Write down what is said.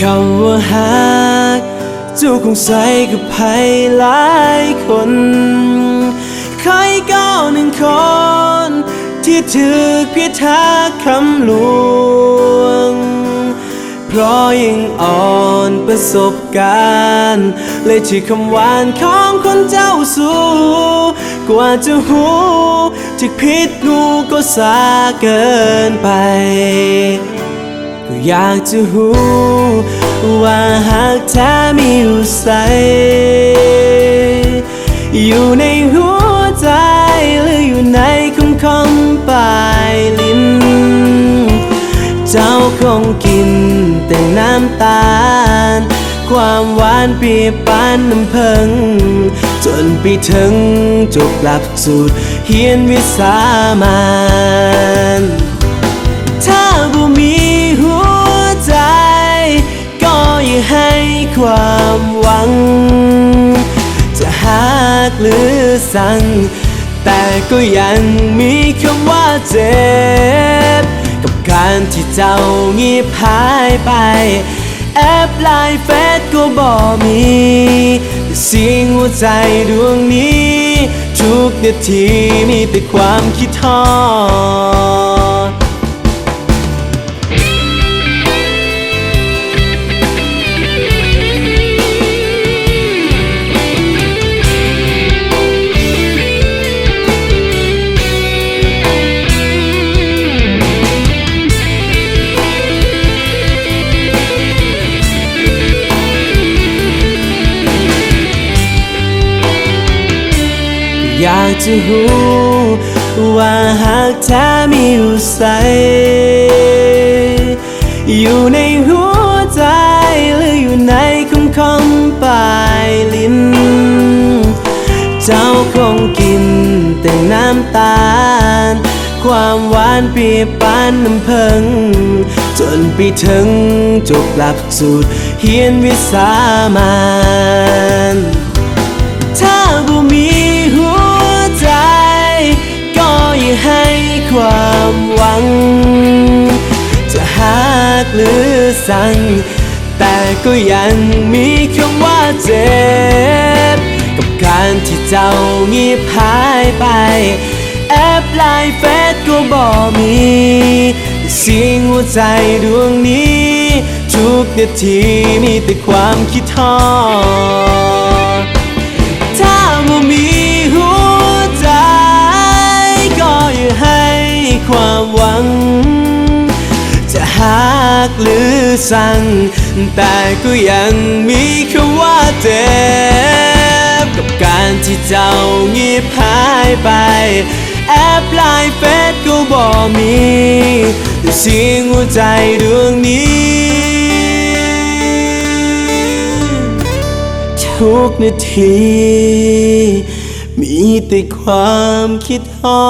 คำว่าหักเจูคงใส่กับใครหลายคนใครก็หนึ่งคน ที่ถือพิทักคำลวง เพราะยิ่งอ่อนประสบการณ์ เลยที่คำหวานของคนเจ้าสู้กว่าจะหูที่ผิดงูก็สาเกินไป ก็อยากจะรู้ว่าหากแท้มีอยู่ใส อยู่ในหัวใจหรืออยู่ในคำคำปลายลิ้น เจ้าคงกินแต่น้ำตาล ความหวานเปียบปานน้ำพิงจนไปถึงจบหลักสูตรเฮียนวิสามานถ้าบ่มี ความหวัง จะหักหรือสั่งแต่ก็ยังมีคำว่าเจ็บ กับการที่เจ้าเงียบหายไป แอปไลน์เฟซก็บอกมีแต่สียงหัวใจดวงนี้ ทุกนาทีมีแต่ความคิดทอ อยากจะรู้ว่าหากแท้มีอยู่ใส อยู่ในหัวใจหรืออยู่ในคำคำปลายลิ้น เจ้าคงกินแต่น้ำตาล ความหวานเปียบปานน้ำพิงจนไปถึงจบหลักสูตรเฮียนวิสามาน รือสั่งแต่ก็ยังมีคำว่าเจ็บ กับการที่เจ้าเงียบหายไป แอปไลน์เฟซก็บอกมีแต่เสียงหัวใจดวงนี้ ทุกนาทีมีแต่ความคิดทอด หรือสั่ง แต่ก็ยังมีคำว่าเจ็บกับการที่เจ้าเงียบหายไป แอปไลน์เฟซก็บอกมีแต่เสียงหัวใจดวงนี้ทุกนาที มีแต่ความคิดฮอ